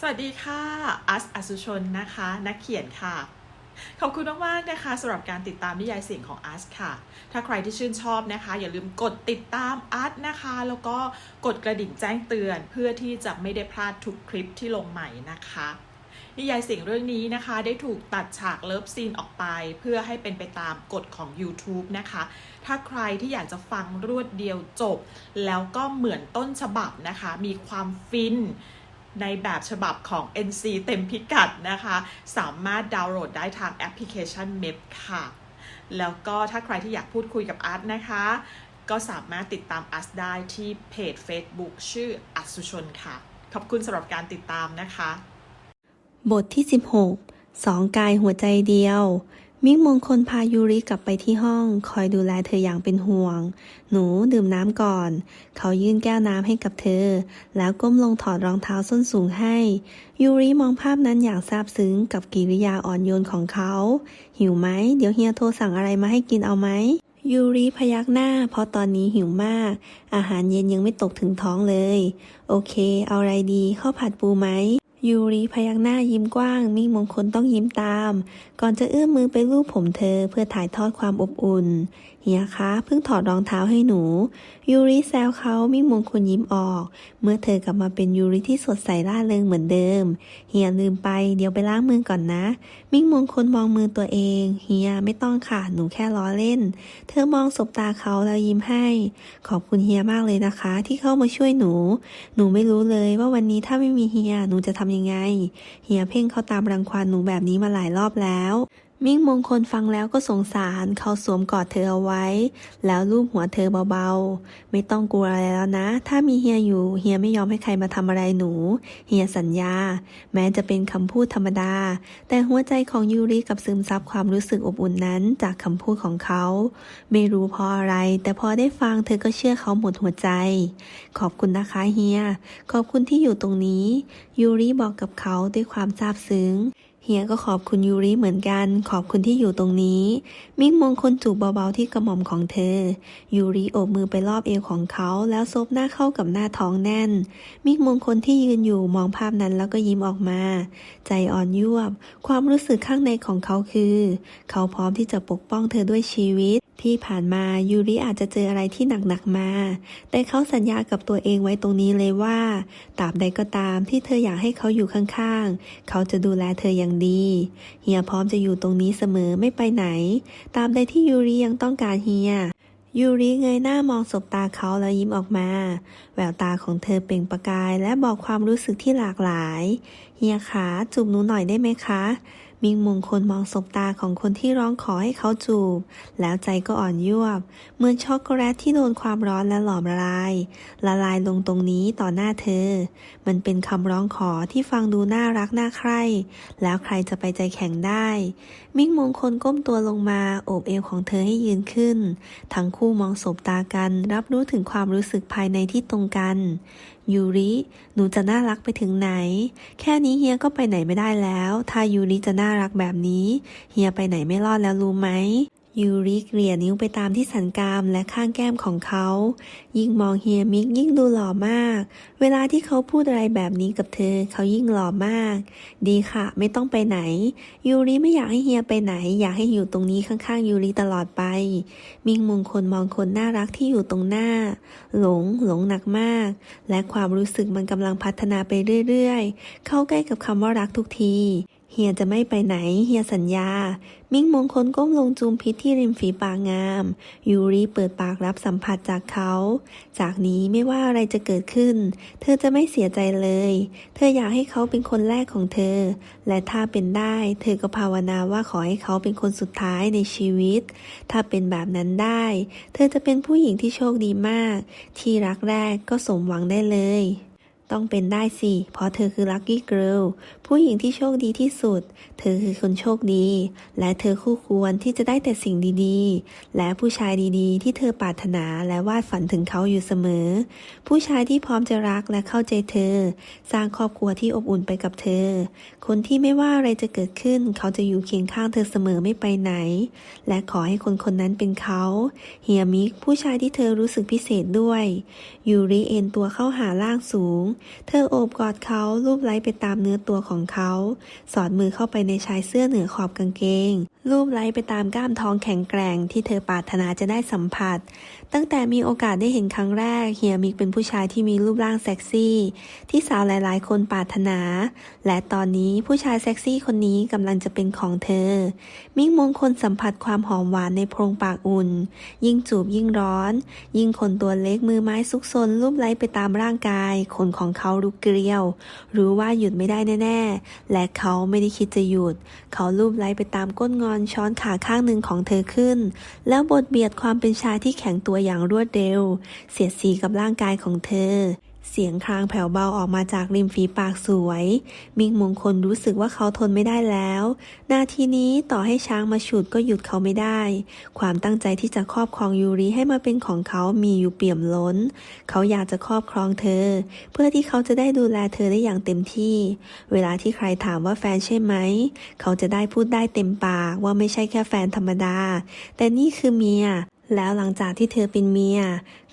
สวัสดีค่ะ อัสอสุชนนะคะ นักเขียนค่ะ ขอบคุณมาก ๆ นะคะสำหรับการติดตามนิยายเสียงของอัสค่ะ ถ้าใครที่ชื่นชอบนะคะ อย่าลืมกดติดตามอัสนะคะ แล้วก็กดกระดิ่งแจ้งเตือนเพื่อที่จะไม่ได้พลาดทุกคลิปที่ลงใหม่นะคะนิยายเสียงเรื่องนี้นะคะ ได้ถูกตัดฉากเลิฟซีนออกไป เพื่อให้เป็นไปตามกฎของ YouTube นะคะ ถ้าใครที่อยากจะฟังรวดเดียวจบ แล้วก็เหมือนต้นฉบับนะคะ มีความฟิน ในแบบฉบับของ NC เต็มพิกัดนะคะ สามารถดาวน์โหลดได้ทางแอปพลิเคชัน MEP ค่ะ แล้วก็ถ้าใครที่อยากพูดคุยกับอาร์ตนะคะ ก็สามารถติดตามอาร์ตได้ที่เพจ Facebook ชื่ออัศสุชนค่ะ ขอบคุณสำหรับการติดตามนะคะ บทที่ 16สองกายหัวใจเดียว มิกมงคลพายูริกลับไปที่ห้อง คอยดูแลเธออย่างเป็นห่วง หนูดื่มน้ำก่อน เขายื่นแก้วน้ำให้กับเธอ แล้วก้มลงถอดรองเท้าส้นสูงให้ ยูริมองภาพนั้นอย่างซาบซึ้งกับกิริยาอ่อนโยนของเขา หิวไหม เดี๋ยวเฮียโทรสั่งอะไรมาให้กินเอาไหมยูริพยักหน้า เพราะตอนนี้หิวมาก อาหารเย็นยังไม่ตกถึงท้องเลย โอเค เอาอะไรดีข้าวผัดปูไหม ยูริพยักหน้ายิ้มกว้าง มิ่งมงคลต้องยิ้มตาม ก่อนจะเอื้อมมือไปลูบผมเธอเพื่อถ่ายทอดความอบอุ่น เฮียคะเพิ่งถอดรองเท้าให้หนู ยูริแซวเขามิ่งมงคลยิ้มออก เมื่อเธอกลับมาเป็นยูริที่สดใสร่าเริงเหมือนเดิม เฮียลืมไปเดี๋ยวไปล้างมือก่อนนะ มิ่งมงคลมองมือตัวเอง เฮียไม่ต้องค่ะหนูแค่ล้อเล่น เธอมองสบตาเขาแล้วยิ้มให้ ขอบคุณเฮียมากเลยนะคะ ที่เข้ามาช่วยหนู หนูไม่รู้เลยว่าวันนี้ถ้าไม่มีเฮียหนูจะทำยังไง เฮียเพ่งเขาตามรังควานหนูแบบนี้มาหลายรอบแล้ว มิ่งมงคลฟังแล้วก็สงสาร เขาสวมกอดเธอเอาไว้ แล้วลูบหัวเธอเบาๆ ไม่ต้องกลัวอะไรแล้วนะ ถ้ามีเฮียอยู่ เฮียไม่ยอมให้ใครมาทำอะไรหนู เฮียสัญญา แม้จะเป็นคำพูดธรรมดา แต่หัวใจของยูริกับซึมซับความรู้สึกอบอุ่นนั้นจากคำพูดของเขา ไม่รู้เพราะอะไร แต่พอได้ฟังเธอก็เชื่อเขาหมดหัวใจ ขอบคุณนะคะเฮีย ขอบคุณที่อยู่ตรงนี้ ยูริบอกกับเขาด้วยความซาบซึ้ง เฮียก็ขอบคุณยูริเหมือนกัน ขอบคุณที่อยู่ตรงนี้ มิ่งมงคลจูบเบาๆที่กระหม่อมของเธอ ยูริโอบมือไปรอบเอวของเขาแล้วซบหน้าเข้ากับหน้าท้องแน่น มิ่งมงคลที่ยืนอยู่มองภาพนั้นแล้วก็ยิ้มออกมา ใจอ่อนยวบ ความรู้สึกข้างในของเขาคือ เขาพร้อมที่จะปกป้องเธอด้วยชีวิต ที่ผ่านมายูริอาจจะเจออะไรที่หนักๆมา แต่เขาสัญญากับตัวเองไว้ตรงนี้เลยว่าตราบใดก็ตามที่เธออยากให้เขาอยู่ข้างๆ เขาจะดูแลเธออย่างดี เฮียพร้อมจะอยู่ตรงนี้เสมอไม่ไปไหน ตามใดที่ยูริยังต้องการเฮียยูริเงยหน้ามองสบตาเขาแล้วยิ้มออกมา แววตาของเธอเปล่งประกายและบอกความรู้สึกที่หลากหลาย เฮียขาจูบหนูหน่อยได้ไหมคะ มิงมงคลมองสบตาของคนที่ร้องขอให้เขาจูบ แล้วใจก็อ่อนยวบ เหมือนช็อกโกแลตที่โดนความร้อนและหลอมละลาย ละลายลงตรงนี้ต่อหน้าเธอ มันเป็นคำร้องขอที่ฟังดูน่ารักน่าใคร่ แล้วใครจะไปใจแข็งได้ มิ่งมงคลก้มตัวลงมาโอบเอวของเธอให้ยืนขึ้น ทั้งคู่มองสบตากัน รับรู้ถึงความรู้สึกภายในที่ตรงกัน ยูริ หนูจะน่ารักไปถึงไหน แค่นี้เฮียก็ไปไหนไม่ได้แล้ว ถ้ายูริจะน่ารักแบบนี้ เฮียไปไหนไม่รอดแล้วรู้ไหม ยูริเกลี่ยนิ้วไปตามที่สันกรามและข้างแก้มของเขา ยิ่งมองเฮียมิกยิ่งดูหล่อมาก เวลาที่เขาพูดอะไรแบบนี้กับเธอ เขายิ่งหล่อมาก ดีค่ะ ไม่ต้องไปไหน ยูริไม่อยากให้เฮียไปไหน อยากให้อยู่ตรงนี้ข้างๆ ยูริตลอดไป มิงมงคลมองคนน่ารักที่อยู่ตรงหน้า หลงหลงหนักมาก และความรู้สึกมันกำลังพัฒนาไปเรื่อยๆ เข้าใกล้กับคำว่ารักทุกที เฮียจะไม่ไปไหน เฮียสัญญา มิ่งมงคลก้มลงจูมพิษที่ริมฝีปากงาม ยูริเปิดปากรับสัมผัสจากเขา จากนี้ไม่ว่าอะไรจะเกิดขึ้น เธอจะไม่เสียใจเลย เธออยากให้เขาเป็นคนแรกของเธอ และถ้าเป็นได้ เธอก็ภาวนาว่าขอให้เขาเป็นคนสุดท้ายในชีวิต ถ้าเป็นแบบนั้นได้ เธอจะเป็นผู้หญิงที่โชคดีมาก ที่รักแรกก็สมหวังได้เลย ต้องเป็นได้สิ เพราะเธอคือลัคกี้เกิร์ลผู้หญิงที่โชคดีที่สุด เธอคือคนโชคดี และเธอคู่ควรที่จะได้แต่สิ่งดีๆ และผู้ชายดีๆ ที่เธอปรารถนาและวาดฝันถึงเขาอยู่เสมอ ผู้ชายที่พร้อมจะรักและเข้าใจเธอ สร้างครอบครัวที่อบอุ่นไปกับเธอ คนที่ไม่ว่าอะไรจะเกิดขึ้น เขาจะอยู่เคียงข้างเธอเสมอไม่ไปไหน และขอให้คนคนนั้นเป็นเขาเฮียมิกผู้ชายที่เธอรู้สึกพิเศษด้วยยูริเอ็นตัวเข้าหาร่างสูงเธอโอบกอดเขาลูบไล้ไปตามเนื้อตัวของเขา สอดมือเข้าไปในชายเสื้อเหนือขอบกางเกง รูปไล้ไปตามกล้ามท้องแข็งแกร่งที่เธอปรารถนาจะได้สัมผัส ตั้งแต่มีโอกาสได้เห็นครั้งแรก เฮียมิกเป็นผู้ชายที่มีรูปร่างเซ็กซี่ ที่สาวหลายๆ คนปรารถนา และตอนนี้ผู้ชายเซ็กซี่คนนี้กำลังจะเป็นของเธอ มิกมงคลสัมผัสความหอมหวานในโพรงปากอุ่น ยิ่งจูบยิ่งร้อน ยิ่งคนตัวเล็กมือไม้ซุกซนรูปไล้ไปตามร่างกายขนของเขาลุกเกลียว รู้ว่าหยุดไม่ได้แน่ ๆ และเขาไม่ได้คิดจะหยุด เขาลูบไล้ไปตามก้นงอนช้อนขาข้างหนึ่งของเธอขึ้น แล้วบดเบียดความเป็นชายที่แข็งตัวอย่างรวดเร็ว เสียดสีกับร่างกายของเธอ เสียงครางแผ่วเบาออกมาจากริมฝีปากสวย มิกมงคลรู้สึกว่าเขาทนไม่ได้แล้ว นาทีนี้ต่อให้ช้างมาฉุดก็หยุดเขาไม่ได้ ความตั้งใจที่จะครอบครองยูริให้มาเป็นของเขามีอยู่เปี่ยมล้น เขาอยากจะครอบครองเธอ เพื่อที่เขาจะได้ดูแลเธอได้อย่างเต็มที่ เวลาที่ใครถามว่าแฟนใช่ไหม เขาจะได้พูดได้เต็มปากว่าไม่ใช่แค่แฟนธรรมดา แต่นี่คือเมีย แล้วหลังจากที่เธอเป็นเมีย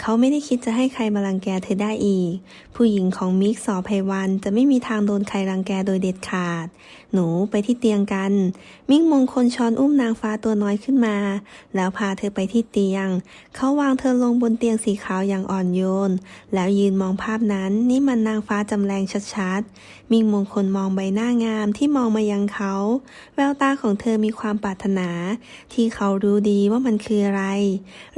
เขาไม่ได้คิดจะให้ใครมารังแกเธอได้อีก ผู้หญิงของมิกสอไพวันจะไม่มีทางโดนใครรังแกโดยเด็ดขาด หนูไปที่เตียงกัน มิกมงคลช้อนอุ้มนางฟ้าตัวน้อยขึ้นมา แล้วพาเธอไปที่เตียง เขาวางเธอลงบนเตียงสีขาวอย่างอ่อนโยน แล้วยืนมองภาพนั้น นี่มันนางฟ้าจำแรงชัดๆ มิกมงคลมองใบหน้างามที่มองมายังเขา แววตาของเธอมีความปรารถนา ที่เขารู้ดีว่ามันคืออะไร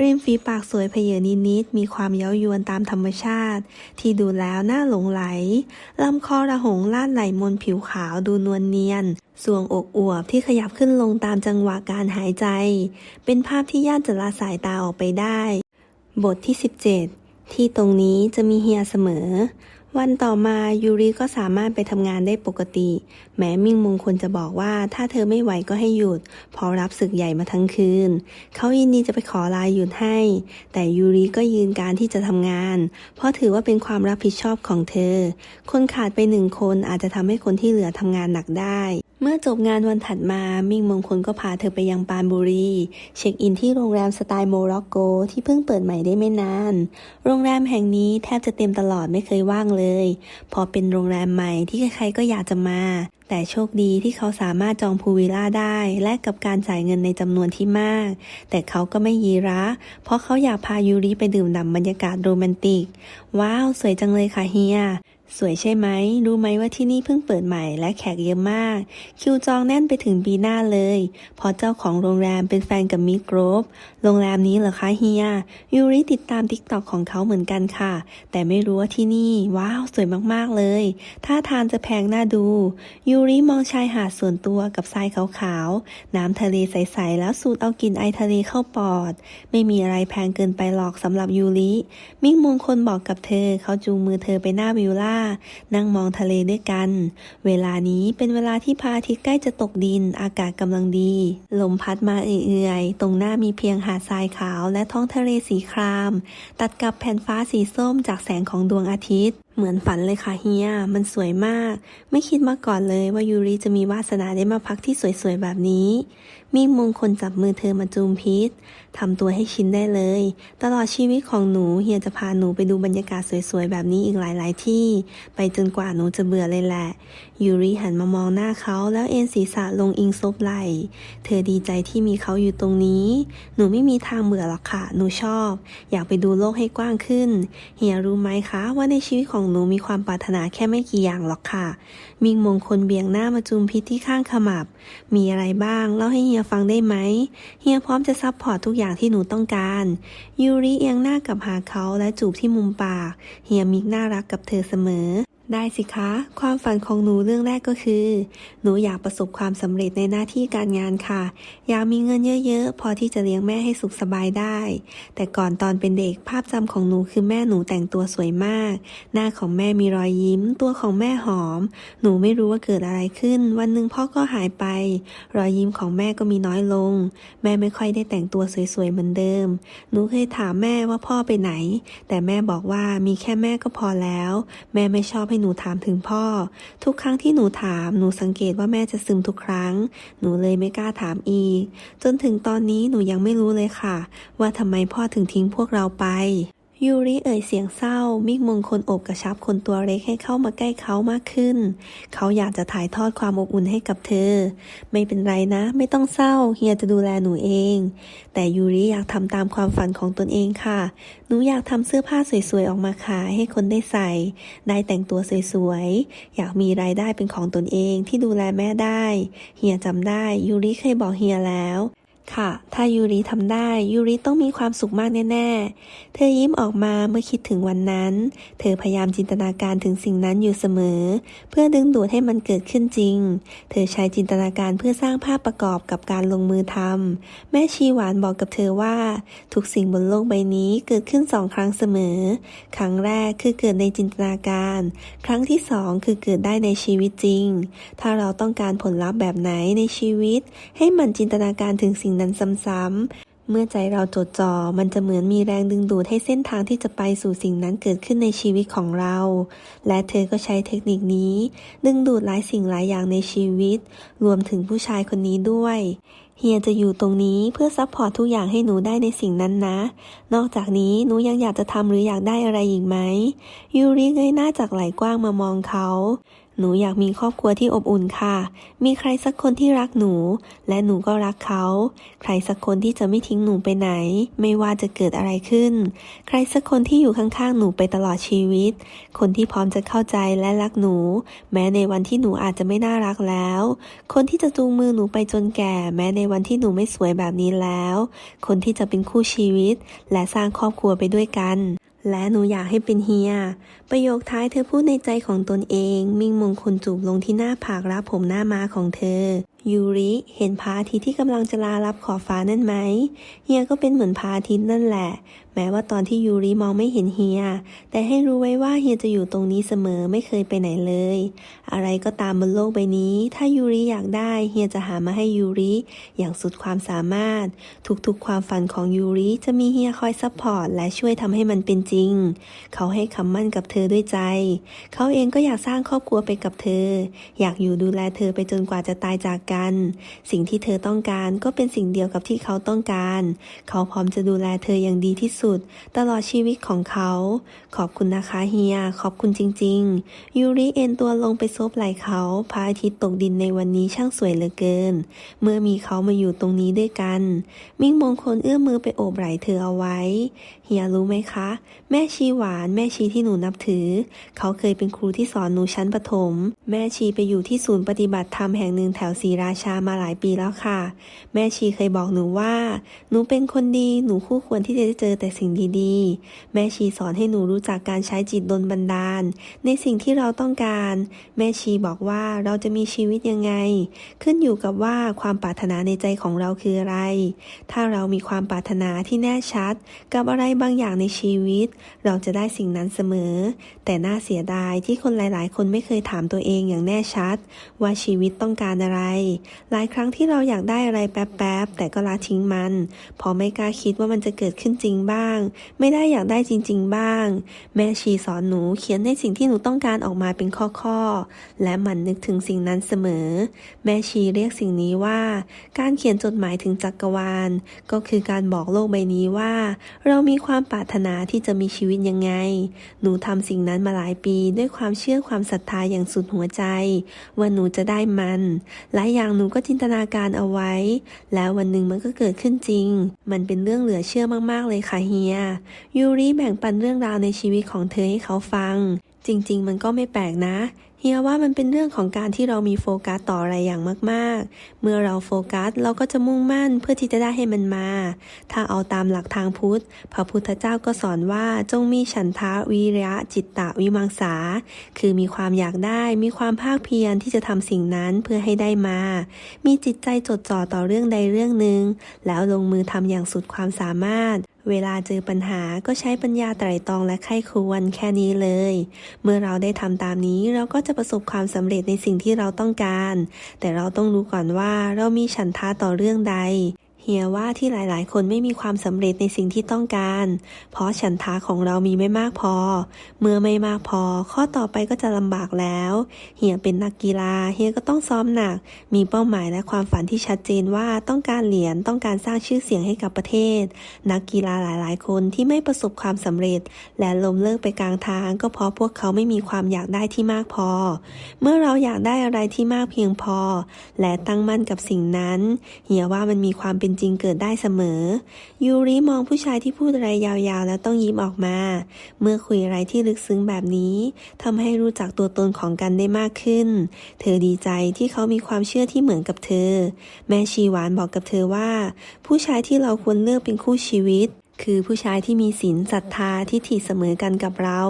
ริมฝีปากสวยเพเยอนิดๆมีความเย้ายวนตามธรรมชาติ ที่ดูแล้วน่าหลงไหลลำคอระหงลาดไหลมนผิวขาวดูนวลเนียนส่วงอกอวบที่ขยับขึ้นลงตามจังหวะการหายใจ เป็นภาพที่ยากจะละสายตาออกไปได้ บทที่ 17 ที่ตรงนี้จะมีเฮียเสมอ วันต่อมายูริก็สามารถไปทำงานได้ปกติ แม้มิ่งมงคลจะบอกว่าถ้าเธอไม่ไหวก็ให้หยุดเพราะรับศึกใหญ่มาทั้งคืน เขายินดีจะไปขอลาหยุดให้ แต่ยูริก็ยืนการที่จะทำงาน เพราะถือว่าเป็นความรับผิดชอบของเธอ คนขาดไปหนึ่งคนอาจจะทำให้คนที่เหลือทำงานหนักได้ มื่อจบงานวันถัดมามิ่งมงคลก็พาเธอไปยังปรานบุรี เช็คอินที่โรงแรมสไตล์โมร็อกโกที่เพิ่งเปิดใหม่ได้ไม่นาน โรงแรมแห่งนี้แทบจะเต็มตลอดไม่เคยว่างเลย พอเป็นโรงแรมใหม่ที่ใครๆก็อยากจะมา แต่โชคดีที่เขาสามารถจองพูวิลล่าได้และกับการจ่ายเงินในจำนวนที่มาก แต่เขาก็ไม่ยีระ เพราะเขาอยากพายูริไปดื่มด่ำบรรยากาศโรแมนติก ว้าว สวยจังเลยค่ะเฮีย สวยใช่ไหม รู้ไหมว่าที่นี่เพิ่งเปิดใหม่และแขกเยอะมาก คิวจองแน่นไปถึงปีหน้าเลยเพราะเจ้าของโรงแรมเป็นแฟนกับมิกโกรฟโรงแรมนี้เหรอคะเฮีย ยูริติดตามทิกตอกของเขาเหมือนกันค่ะ แต่ไม่รู้ว่าที่นี่ ว้าว สวยมากๆเลยถ้าทานจะแพงน่าดู ยูริมองชายหาดส่วนตัวกับทรายขาวๆ น้ำทะเลใสๆ แล้วสูดเอากลิ่นไอทะเลเข้าปอด ไม่มีอะไรแพงเกินไปหรอกสำหรับยูริ มิ่งมงคลบอกกับเธอ เขาจูงมือเธอไปหน้าวิลล่านั่งมองทะเลด้วยกัน เวลานี้เป็นเวลาที่พระอาทิตย์ใกล้จะตกดิน อากาศกำลังดี ลมพัดมาเอื่อยๆ ตรงหน้ามีเพียงหาดทรายขาวและท้องทะเลสีคราม ตัดกับแผ่นฟ้าสีส้มจากแสงของดวงอาทิตย์เหมือนฝันเลยค่ะเฮีย มันสวยมาก ไม่คิดมาก่อนเลยว่ายูริจะมีวาสนาได้มาพักที่สวยๆแบบนี้ มีมงคลจับมือเธอมาจูมพิษทำตัวให้ชินได้เลย ตลอดชีวิตของหนูเฮียจะพาหนูไปดูบรรยากาศสวยๆ แบบนี้อีกหลายๆที่ ไปจนกว่าหนูจะเบื่อเลยแหละ ยูริหันมามองหน้าเขาแล้วเอ็นศีรษะลงอิงซบไหล เธอดีใจที่มีเขาอยู่ตรงนี้ หนูไม่มีทางเบื่อหรอกค่ะ หนูชอบ อยากไปดูโลกให้กว้างขึ้น เฮียรู้ไหมคะว่าในชีวิตของหนูมีความปรารถนาแค่ไม่กี่อย่างหรอกค่ะ มิงมงคลเบียงหน้ามาจุมพิษที่ข้างขมับ มีอะไรบ้างเล่าให้เฮียฟังได้ไหม เฮียพร้อมจะซัพพอร์ตทุกอย่างที่หนูต้องการ ยูริเอียงหน้ากับหาเขาและจูบที่มุมปาก เฮียมิกน่ารักกับเธอเสมอ ได้สิคะ ความฝันของหนูเรื่องแรกก็คือ หนูอยากประสบความสำเร็จในหน้าที่การงานค่ะ อยากมีเงินเยอะๆ พอที่จะเลี้ยงแม่ให้สุขสบายได้ แต่ก่อนตอนเป็นเด็กภาพจำของหนูคือแม่หนูแต่งตัวสวยมาก หน้าของแม่มีรอยยิ้ม ตัวของแม่หอม หนูไม่รู้ว่าเกิดอะไรขึ้น วันหนึ่งพ่อก็หายไป รอยยิ้มของแม่ก็มีน้อยลง แม่ไม่ค่อยได้แต่งตัวสวยๆเหมือนเดิม หนูเคยถามแม่ว่าพ่อไปไหน แต่แม่บอกว่ามีแค่แม่ก็พอแล้ว แม่ไม่ชอบให้หนูถามถึงพ่อ ทุกครั้งที่หนูถาม หนูสังเกตว่าแม่จะซึมทุกครั้ง หนูเลยไม่กล้าถามอีก จนถึงตอนนี้หนูยังไม่รู้เลยค่ะ ว่าทำไมพ่อถึงทิ้งพวกเราไป ยูริเอ่ยเสียงเศร้า มิกมงคลโอบกระชับคนตัวเล็กให้เข้ามาใกล้เขามากขึ้น เขาอยากจะถ่ายทอดความอบอุ่นให้กับเธอ ไม่เป็นไรนะ ไม่ต้องเศร้า เฮียจะดูแลหนูเอง แต่ยูริอยากทำตามความฝันของตนเองค่ะ หนูอยากทำเสื้อผ้าสวยๆ ออกมาขายให้คนได้ใส่ ได้แต่งตัวสวยๆ อยากมีรายได้เป็นของตนเองที่ดูแลแม่ได้ เฮียจำได้ ยูริเคยบอกเฮียแล้ว ค่ะ ถ้ายูริทำได้ยูริต้องมีความสุขมากแน่ ๆ เธอยิ้มออกมาเมื่อคิดถึงวันนั้น เธอพยายามจินตนาการถึงสิ่งนั้นอยู่เสมอ เพื่อดึงดูดให้มันเกิดขึ้นจริง เธอใช้จินตนาการเพื่อสร้างภาพประกอบกับการลงมือทำแม่ชีหวานบอกกับเธอว่า ทุกสิ่งบนโลกใบนี้เกิดขึ้นสองครั้งเสมอ ครั้งแรกคือเกิดในจินตนาการ ครั้งที่สองคือเกิดได้ในชีวิตจริง ถ้าเราต้องการผลลัพธ์แบบไหนในชีวิต ให้มันจินตนาการถึงสิ่งนั้นซ้ำๆ เมื่อใจเราจดจ่อ มันจะเหมือนมีแรงดึงดูดให้เส้นทางที่จะไปสู่สิ่งนั้นเกิดขึ้นในชีวิตของเรา และเธอก็ใช้เทคนิคนี้ ดึงดูดหลายสิ่งหลายอย่างในชีวิต รวมถึงผู้ชายคนนี้ด้วยเฮียจะอยู่ตรงนี้เพื่อซัพพอร์ตทุกอย่างให้หนูได้ในสิ่งนั้นนะ นอกจากนี้หนูยังอยากจะทำหรืออยากได้อะไรอีกไหม ยูริเงยหน้าจากไหล่กว้างมามองเขา หนูอยากมีครอบครัวที่อบอุ่นค่ะ มีใครสักคนที่รักหนู และหนูก็รักเขา ใครสักคนที่จะไม่ทิ้งหนูไปไหน ไม่ว่าจะเกิดอะไรขึ้น ใครสักคนที่อยู่ข้างๆหนูไปตลอดชีวิต คนที่พร้อมจะเข้าใจและรักหนู แม้ในวันที่หนูอาจจะไม่น่ารักแล้ว คนที่จะจูงมือหนูไปจนแก่ แม้ในวันที่หนูไม่สวยแบบนี้แล้ว คนที่จะเป็นคู่ชีวิต และสร้างครอบครัวไปด้วยกัน และหนูอยากให้เป็นเฮีย ประโยคท้ายเธอพูดในใจของตนเอง มิ่งมงคลจูบลงที่หน้าผากรับผมหน้าม้าของเธอ ยูริเห็นพระอาทิตย์ที่กำลังจะลารับขอบฟ้านั่นไหม เฮียก็เป็นเหมือนพระอาทิตย์นั่นแหละ แม้ว่าตอนที่ยูริมองไม่เห็นเฮีย แต่ให้รู้ไว้ว่าเฮียจะอยู่ตรงนี้เสมอไม่เคยไปไหนเลย อะไรก็ตามบนโลกใบนี้ ถ้ายูริอยากได้เฮียจะหามาให้ยูริอย่างสุดความสามารถ ทุกๆความฝันของยูริจะมีเฮียคอยซัพพอร์ตและช่วยทำให้มันเป็นจริง เขาให้คำมั่นกับเธอด้วยใจ เขาเองก็อยากสร้างครอบครัวไปกับเธอ อยากอยู่ดูแลเธอไปจนกว่าจะตายจากกัน สิ่งที่เธอต้องการก็เป็นสิ่งเดียวกับที่เขาต้องการ เขาพร้อมจะดูแลเธออย่างดีที่สุดสุด ตลอดชีวิตของเขา ขอบคุณนะคะเฮีย ขอบคุณจริง ๆ ยูริเอ็นตัวลงไปซบไหล่เขา พระอาทิตย์ตกดินในวันนี้ช่างสวยเหลือเกิน เมื่อมีเขามาอยู่ตรงนี้ด้วยกัน มิ่งมงคลเอื้อมมือไปโอบไหล่เธอเอาไว้เฮียรู้ไหมคะ แม่ชีหวานแม่ชีที่หนูนับถือ เขาเคยเป็นครูที่สอนหนูชั้นประถม แม่ชีไปอยู่ที่ศูนย์ปฏิบัติธรรมแห่งหนึ่งแถวศรีราชามาหลายปีแล้วค่ะ แม่ชีเคยบอกหนูว่า หนูเป็นคนดีหนูคู่ควรที่จะได้เจอแต่สิ่งดีๆ แม่ชีสอนให้หนูรู้จักการใช้จิตดลบันดาล ในสิ่งที่เราต้องการ แม่ชีบอกว่าเราจะมีชีวิตยังไง ขึ้นอยู่กับว่าความปรารถนาในใจของเราคืออะไร ถ้าเรามีความปรารถนาที่แน่ชัด กับอะไรบางอย่างในชีวิต เราจะได้สิ่งนั้นเสมอ แต่น่าเสียดายที่คนหลายๆ คนไม่เคยถามตัวเองอย่างแน่ชัด ว่าชีวิตต้องการอะไร หลายครั้งที่เราอยากได้อะไรแป๊บๆ แต่ก็ละทิ้งมันเพราะไม่กล้าคิดว่ามันจะเกิดขึ้นจริงบ้าง ไม่ได้อยากได้จริง ๆ บ้าง แม่ชีสอนหนูเขียนในสิ่งที่หนูต้องการออกมาเป็นข้อๆ และหมันนึกถึงสิ่งนั้นเสมอ แม่ชีเรียกสิ่งนี้ว่า การเขียนจดหมายถึงจักรวาล ก็คือการบอกโลกใบนี้ว่า เรามีความปรารถนาที่จะมีชีวิตยังไง หนูทำสิ่งนั้นมาหลายปีด้วยความเชื่อความศรัทธาอย่างสุดหัวใจ ว่าหนูจะได้มัน หลายอย่างหนูก็จินตนาการเอาไว้ แล้ววันหนึ่งมันก็เกิดขึ้นจริง มันเป็นเรื่องเหลือเชื่อมากๆเลยค่ะเฮีย ยูริแบ่งปันเรื่องราวในชีวิตของเธอให้เขาฟัง จริง ๆ มันก็ไม่แปลกนะ ฮียว่ามันเป็นเรื่องของการที่เรามีโฟกัสต่ออะไรอย่างมากๆ เมื่อเราโฟกัสเราก็จะมุ่งมั่นเพื่อที่จะได้ให้มันมา ถ้าเอาตามหลักทางพุทธ พระพุทธเจ้าก็สอนว่าจงมีฉันทะวิริยะจิตตะวิมังสา คือมีความอยากได้ มีความภาคเพียรที่จะทำสิ่งนั้นเพื่อให้ได้มา มีจิตใจจดจ่อต่อเรื่องใดเรื่องหนึ่งแล้วลงมือทำอย่างสุดความสามารถ เวลาเจอปัญหาก็ใช้ปัญญาไตร่ตรองและไข้ควรแค่นี้เลย เมื่อเราได้ทำตามนี้เราก็จะประสบความสำเร็จในสิ่งที่เราต้องการ แต่เราต้องรู้ก่อนว่าเรามีฉันทาต่อเรื่องใด เฮียว่าที่หลายๆ คนไม่มีความสำเร็จในสิ่งที่ต้องการ เพราะฉันทาของเรามีไม่มากพอ เมื่อไม่มากพอ ข้อต่อไปก็จะลำบากแล้ว เฮียเป็นนักกีฬา เฮียก็ต้องซ้อมหนัก มีเป้าหมายและความฝันที่ชัดเจนว่าต้องการเหรียญ ต้องการสร้างชื่อเสียงให้กับประเทศ นักกีฬาหลาย ๆ คนที่ไม่ประสบความสำเร็จ และล้มเลิกไปกลางทาง ก็เพราะพวกเขาไม่มีความอยากได้ที่มากพอ เมื่อเราอยากได้อะไรที่มากเพียงพอ และตั้งมั่นกับสิ่งนั้น เฮียว่ามันมีความเป็นริงเกิดได้เสมอ ยูริมองผู้ชายที่พูดอะไรยาวๆ แล้วต้องยิ้มออกมา เมื่อคุยอะไรที่ลึกซึ้งแบบนี้ทำให้รู้จักตัวตนของกันได้มากขึ้น เธอดีใจที่เขามีความเชื่อที่เหมือนกับเธอ แม่ชีหวานบอกกับเธอว่า ผู้ชายที่เราควรเลือกเป็นคู่ชีวิต คือผู้ชายที่มีศีลศรัทธาที่ถี่เสมอกันกับเรา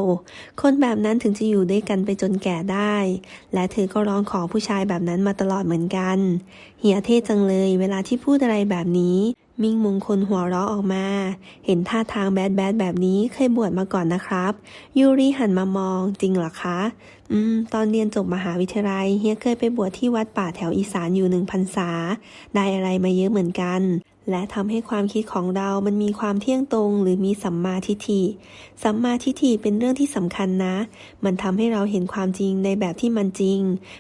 คนแบบนั้นถึงจะอยู่ด้วยกันไปจนแก่ได้ และเธอก็ร้องขอผู้ชายแบบนั้นมาตลอดเหมือนกันเฮียเท่จังเลยเวลาที่พูดอะไรแบบนี้ มิ่งมงคลหัวเราะออกมา เห็นท่าทางแบดแบดแบบนี้เคยบวชมาก่อนนะครับ ยูริหันมามองจริงเหรอคะ อืม ตอนเรียนจบมหาวิทยาลัยเฮียเคยไปบวชที่วัดป่าแถวอีสานอยู่หนึ่งพรรษา ได้อะไรมาเยอะเหมือนกัน และทำให้ความคิดของเรามันมีความเที่ยงตรงหรือมีสัมมาทิฏฐิ สัมมาทิฏฐิเป็นเรื่องที่สำคัญนะ มันทำให้เราเห็นความจริงในแบบที่มันจริง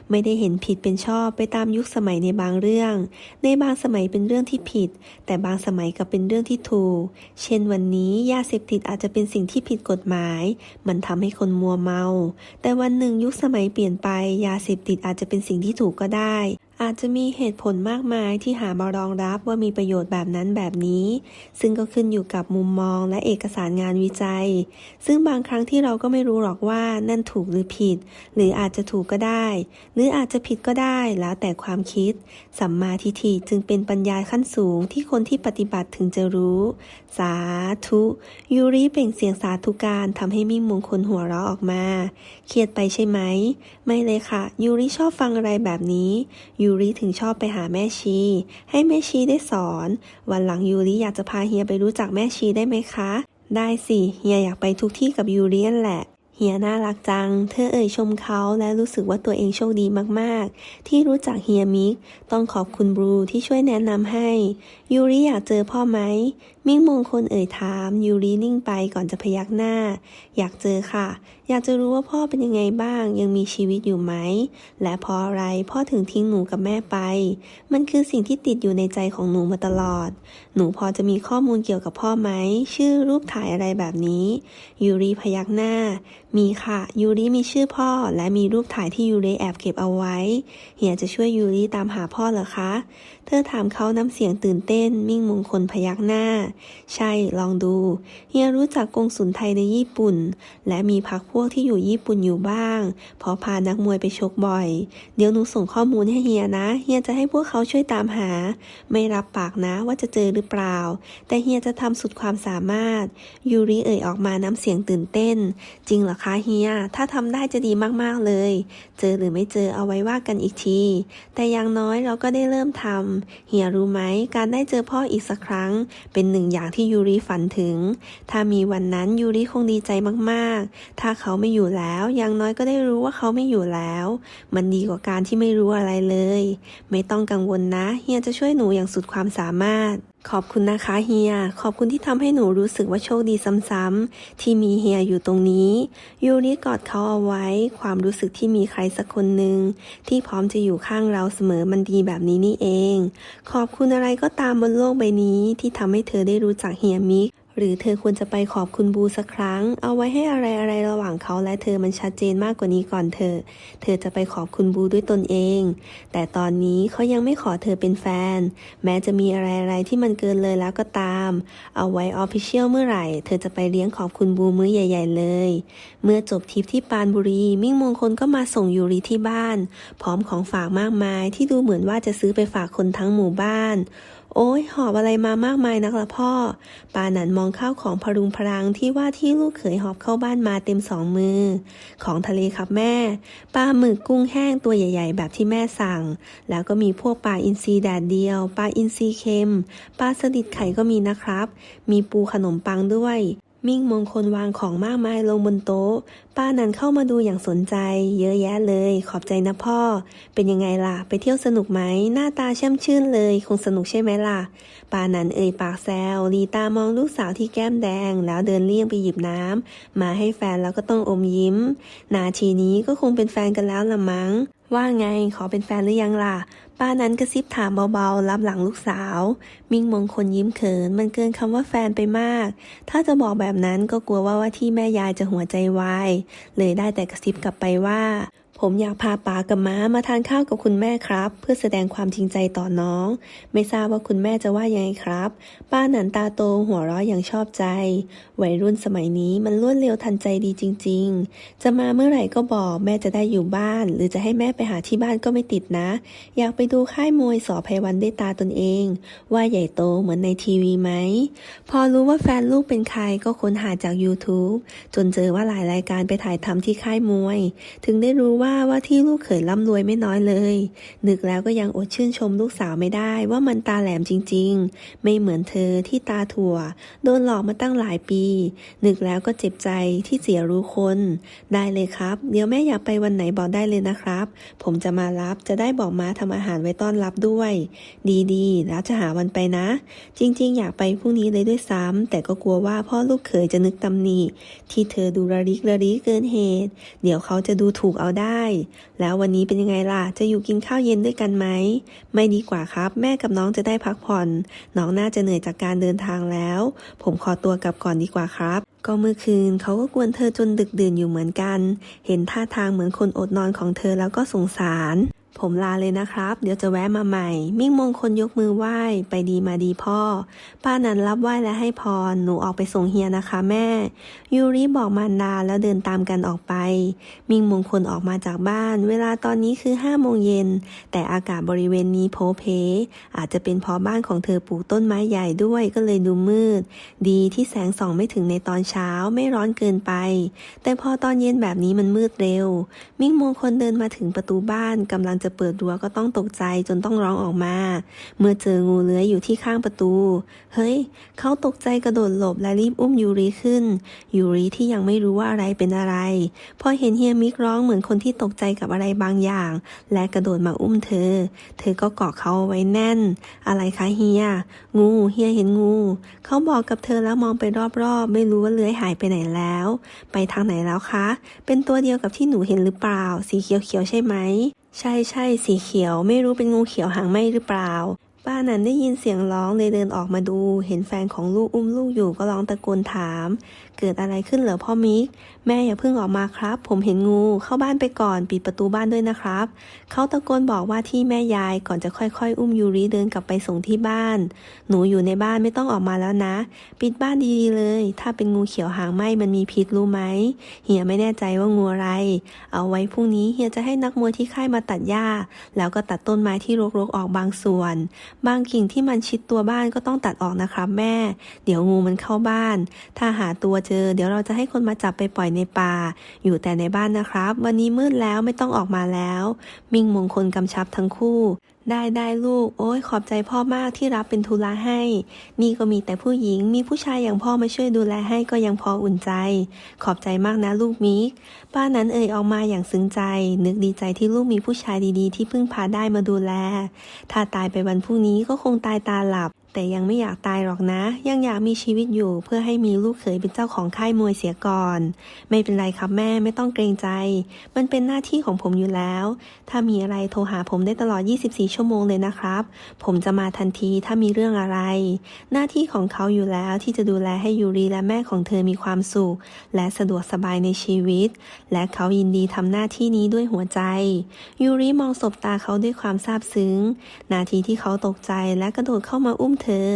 ไม่ได้เห็นผิดเป็นชอบไปตามยุคสมัยในบางเรื่อง ในบางสมัยเป็นเรื่องที่ผิด แต่บางสมัยกลับเป็นเรื่องที่ถูก เช่นวันนี้ยาเสพติดอาจจะเป็นสิ่งที่ผิดกฎหมาย มันทำให้คนมัวเมา แต่วันหนึ่งยุคสมัยเปลี่ยนไป ยาเสพติดอาจจะเป็นสิ่งที่ถูกก็ได้ อาจจะมีเหตุผลมากมายที่หามารองรับว่ามีประโยชน์แบบนั้นแบบนี้ ซึ่งก็ขึ้นอยู่กับมุมมองและเอกสารงานวิจัย ซึ่งบางครั้งที่เราก็ไม่รู้หรอกว่านั่นถูกหรือผิด หรืออาจจะถูกก็ได้ หรืออาจจะผิดก็ได้แล้วแต่ความคิด สัมมาทิฏฐิจึงเป็นปัญญาขั้นสูงที่คนที่ปฏิบัติถึงจะรู้ สาธุยูริเปล่งเสียงสาธุการทำให้มิ่งมงคลหัวเราะออกมา เครียดไปใช่ไหม ไม่เลยค่ะ ยูริชอบฟังอะไรแบบนี้ ยูริถึงชอบไปหาแม่ชี ให้แม่ชีได้สอน วันหลังยูริอยากจะพาเฮียไปรู้จักแม่ชีได้ไหมคะ ได้สิเฮียอยากไปทุกที่กับยูรินั่นแหละเฮียน่ารักจัง เธอเอ่ยชมเขาและรู้สึกว่าตัวเองโชคดีมากๆ ที่รู้จักเฮียมิก ต้องขอบคุณบรูที่ช่วยแนะนำให้ ยูริอยากเจอพ่อไหม มิ่งมงคลเอ่ยถามยูรินิ่งไปก่อนจะพยักหน้า อยากเจอค่ะ อยากจะรู้ว่าพ่อเป็นยังไงบ้าง ยังมีชีวิตอยู่ไหม และเพราะอะไรพ่อถึงทิ้งหนูกับแม่ไป มันคือสิ่งที่ติดอยู่ในใจของหนูมาตลอด หนูพอจะมีข้อมูลเกี่ยวกับพ่อไหม ชื่อรูปถ่ายอะไรแบบนี้ยูริพยักหน้า มีค่ะยูริมีชื่อพ่อ และมีรูปถ่ายที่ยูริแอบเก็บเอาไว้เฮียจะช่วยยูริตามหาพ่อเหรอคะเธอถามเขาน้ำเสียงตื่นเต้น มิ่งมงคลพยักหน้า ใช่ ลองดู เฮียรู้จักกงสุลไทยในญี่ปุ่น และมีพักพวกที่อยู่ญี่ปุ่นอยู่บ้าง เพราะพานักมวยไปชกบ่อย เดี๋ยวหนูส่งข้อมูลให้เฮียนะ เฮียจะให้พวกเขาช่วยตามหา ไม่รับปากนะว่าจะเจอหรือเปล่า แต่เฮียจะทำสุดความสามารถ ยูริเอ่ยออกมาน้ำเสียงตื่นเต้น จริงเหรอคะเฮีย ถ้าทำได้จะดีมากๆเลย เจอหรือไม่เจอเอาไว้ว่ากันอีกที แต่อย่างน้อยเราก็ได้เริ่มทำเฮียรู้ไหมการได้เจอพ่ออีกสักครั้ง เป็นหนึ่งอย่างที่ยูริฝันถึง ถ้ามีวันนั้นยูริคงดีใจมากๆ ถ้าเขาไม่อยู่แล้วอย่างน้อยก็ได้รู้ว่าเขาไม่อยู่แล้ว มันดีกว่าการที่ไม่รู้อะไรเลย ไม่ต้องกังวลนะ เฮียจะช่วยหนูอย่างสุดความสามารถ ขอบคุณนะคะเฮีย ขอบคุณที่ทำให้หนูรู้สึกว่าโชคดีซ้ำๆที่มีเฮียอยู่ตรงนี้ ยูริกอดเขาเอาไว้ ความรู้สึกที่มีใครสักคนหนึ่งที่พร้อมจะอยู่ข้างเราเสมอมันดีแบบนี้นี่เอง ขอบคุณอะไรก็ตามบนโลกใบนี้ที่ทำให้เธอได้รู้จักเฮียมิก หรือเธอควรจะไปขอบคุณบูสักครั้ง เอาไว้ให้อะไรอะไรระหว่างเขาและเธอมันชัดเจนมากกว่านี้ก่อนเธอ เธอจะไปขอบคุณบูด้วยตนเอง แต่ตอนนี้เขายังไม่ขอเธอเป็นแฟน แม้จะมีอะไรอะไรที่มันเกินเลยแล้วก็ตาม เอาไว้ออฟฟิเชียลเมื่อไหร่ เธอจะไปเลี้ยงขอบคุณบูมื้อใหญ่ ๆ เลย เมื่อจบทริปที่ปานบุรี มิ่งมงคลก็มาส่งยูริที่บ้าน พร้อมของฝากมากมายที่ดูเหมือนว่าจะซื้อไปฝากคนทั้งหมู่บ้าน โอ้ยหอบอะไรมามากมายนักละพ่อ ปาหนันมองข้าวของพรุงพรังที่ว่าที่ลูกเขยหอบเข้าบ้านมาเต็มสองมือ ของทะเลครับแม่ ปลาหมึกกุ้งแห้งตัวใหญ่ ๆ แบบที่แม่สั่ง แล้วก็มีพวกปลาอินทรีแดดเดียว ปลาอินทรีเค็ม ปลาสลิดไข่ก็มีนะครับ มีปูขนมปังด้วย มิ่งมงคลวางของมากมายลงบนโต๊ะ ป้านันเข้ามาดูอย่างสนใจ เยอะแยะเลย ขอบใจนะพ่อ เป็นยังไงล่ะ ไปเที่ยวสนุกไหม หน้าตาแช่มชื่นเลย คงสนุกใช่ไหมล่ะ ป้านันเอ่ยปากแซว ลีตามองลูกสาวที่แก้มแดง แล้วเดินเลี่ยงไปหยิบน้ำมาให้แฟนแล้วก็ต้องอมยิ้ม นาทีนี้ก็คงเป็นแฟนกันแล้วละมั้ง ว่าไง ขอเป็นแฟนหรือยังล่ะ ป้านั้นกระซิบถามเบาๆรับหลังลูกสาว มิ่งมงคลยิ้มเขิน มันเกินคำว่าแฟนไปมาก ถ้าจะบอกแบบนั้นก็กลัวว่าว่าที่แม่ยายจะหัวใจวาย เลยได้แต่กระซิบกลับไปว่า ผมอยากพาป๋ากับม้ามาทานข้าวกับคุณแม่ครับ เพื่อแสดงความจริงใจต่อน้อง ไม่ทราบว่าคุณแม่จะว่ายังไงครับ ป้าหนันตาโตหัวเราะอย่างชอบใจ วัยรุ่นสมัยนี้มันรวดเร็วทันใจดีจริง ๆ จะมาเมื่อไหร่ก็บอกแม่จะได้อยู่บ้าน หรือจะให้แม่ไปหาที่บ้านก็ไม่ติดนะ อยากไปดูค่ายมวยสอภัยวันด้วยตาตนเอง ว่าใหญ่โตเหมือนในทีวีไหมพอรู้ว่าแฟนลูกเป็นใครก็ค้นหาจาก YouTube จนเจอว่าหลายรายการไปถ่ายทำที่ค่ายมวย ถึงได้รู้ว่าว่าที่ลูกเขยร่ำรวยไม่น้อยเลย นึกแล้วก็ยังอดชื่นชมลูกสาวไม่ได้ว่ามันตาแหลมจริง ๆ ไม่เหมือนเธอที่ตาถั่ว โดนหลอกมาตั้งหลายปี นึกแล้วก็เจ็บใจที่เสียรู้คน ได้เลยครับ เดี๋ยวแม่อยากไปวันไหนบอกได้เลยนะครับ ผมจะมารับจะได้บอกมาทำอาหารไว้ต้อนรับด้วย ดีๆ แล้วจะหาวันไปนะ จริง ๆ อยากไปพรุ่งนี้เลยด้วยซ้ำแต่ก็กลัวว่าพ่อลูกเขยจะนึกตำหนิที่เธอดูระริกระริเกินเหตุ เดี๋ยวเขาจะดูถูกเอาได้แล้ววันนี้เป็นยังไงล่ะ จะอยู่กินข้าวเย็นด้วยกันไหม ไม่ดีกว่าครับ แม่กับน้องจะได้พักผ่อน น้องน่าจะเหนื่อยจากการเดินทางแล้ว ผมขอตัวกลับก่อนดีกว่าครับ ก็เมื่อคืนเขาก็กวนเธอจนดึกดื่นอยู่เหมือนกัน เห็นท่าทางเหมือนคนอดนอนของเธอแล้วก็สงสาร ผมลาเลยนะครับ เดี๋ยวจะแวะมาใหม่ มิ่งมงคลยกมือไหว้ ไปดีมาดีพ่อ ป้านันรับไหว้และให้พร หนูออกไปส่งเฮียนะคะแม่ ยูริบอกมารดาแล้วเดินตามกันออกไป มิ่งมงคลออกมาจากบ้าน เวลาตอนนี้คือห้าโมงเย็น แต่อากาศบริเวณนี้โพเพ อาจจะเป็นเพราะบ้านของเธอปลูกต้นไม้ใหญ่ด้วยก็เลยดูมืด ดีที่แสงส่องไม่ถึงในตอนเช้าไม่ร้อนเกินไป แต่พอตอนเย็นแบบนี้มันมืดเร็ว มิ่งมงคลเดินมาถึงประตูบ้านกำลังจะจะเปิดรั้วก็ต้องตกใจจนต้องร้องออกมา เมื่อเจองูเลื้อยอยู่ที่ข้างประตู เฮ้ย เขาตกใจกระโดดหลบและรีบอุ้มยูริขึ้น ยูริที่ยังไม่รู้ว่าอะไรเป็นอะไร พอเห็นเฮียมิกร้องเหมือนคนที่ตกใจกับอะไรบางอย่าง และกระโดดมาอุ้มเธอ เธอก็เกาะเขาไว้แน่น อะไรคะเฮีย งูเฮียเห็นงู เขาบอกกับเธอแล้วมองไปรอบๆ ไม่รู้ว่าเลื้อยหายไปไหนแล้ว ไปทางไหนแล้วคะ เป็นตัวเดียวกับที่หนูเห็นหรือเปล่า สีเขียวๆใช่ไหม ใช่ใช่สีเขียวไม่รู้เป็นงูเขียวหางไหมหรือเปล่า ป้านันได้ยินเสียงร้องเลยเดินออกมาดู เห็นแฟนของลูกอุ้มลูกอยู่ก็ร้องตะโกนถาม เกิดอะไรขึ้นเหรอพ่อมิก แม่อย่าเพิ่งออกมาครับ ผมเห็นงู เข้าบ้านไปก่อน ปิดประตูบ้านด้วยนะครับ เขาตะโกนบอกว่าที่แม่ยายก่อนจะค่อยๆ อุ้มยูริเดินกลับไปส่งที่บ้าน หนูอยู่ในบ้านไม่ต้องออกมาแล้วนะ ปิดบ้านดีๆเลย ถ้าเป็นงูเขียวหางไหมมันมีพิษรู้ไหม เฮียไม่แน่ใจว่างูอะไร เอาไว้พรุ่งนี้เฮียจะให้นักมวยที่ค่ายมาตัดหญ้า แล้วก็ตัดต้นไม้ที่รกๆออกบางส่วน บางกิ่งที่มันชิดตัวบ้านก็ต้องตัดออกนะครับ แม่ เดี๋ยวงูมันเข้าบ้าน ถ้าหาตัวเจอ เดี๋ยวเราจะให้คนมาจับไปปล่อยในป่า อยู่แต่ในบ้านนะครับ วันนี้มืดแล้วไม่ต้องออกมาแล้ว มิ่งมงคลกำชับทั้งคู่ ได้ได้ลูก โอ้ยขอบใจพ่อมากที่รับเป็นธุระให้ นี่ก็มีแต่ผู้หญิง มีผู้ชายอย่างพ่อมาช่วยดูแลให้ก็ยังพออุ่นใจ ขอบใจมากนะลูกมิก ป้านั้นเอ่ยออกมาอย่างซึ้งใจ นึกดีใจที่ลูกมีผู้ชายดีๆ ที่เพิ่งพาได้มาดูแล ถ้าตายไปวันพรุ่งนี้ก็คงตายตาหลับ แต่ยังไม่อยากตายหรอกนะ ยังอยากมีชีวิตอยู่เพื่อให้มีลูกเขยเป็นเจ้าของค่ายมวยเสียก่อน ไม่เป็นไรครับแม่ไม่ต้องเกรงใจ มันเป็นหน้าที่ของผมอยู่แล้ว ถ้ามีอะไรโทรหาผมได้ตลอด 24 ชั่วโมงเลยนะครับ ผมจะมาทันทีถ้ามีเรื่องอะไร หน้าที่ของเขาอยู่แล้วที่จะดูแลให้ยูรีและแม่ของเธอมีความสุข และสะดวกสบายในชีวิต และเขายินดีทำหน้าที่นี้ด้วยหัวใจ ยูริมองสบตาเขาด้วยความซาบซึ้ง นาทีที่เขาตกใจและกระโดดเข้ามาอุ้มเธอ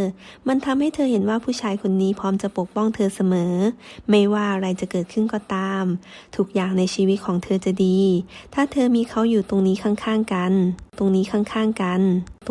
มันทำให้เธอเห็นว่าผู้ชายคนนี้พร้อมจะปกป้องเธอเสมอ ไม่ว่าอะไรจะเกิดขึ้นก็ตาม ทุกอย่างในชีวิตของเธอจะดี ถ้าเธอมีเขาอยู่ตรงนี้ข้างๆกัน ตรงนี้ข้างๆกัน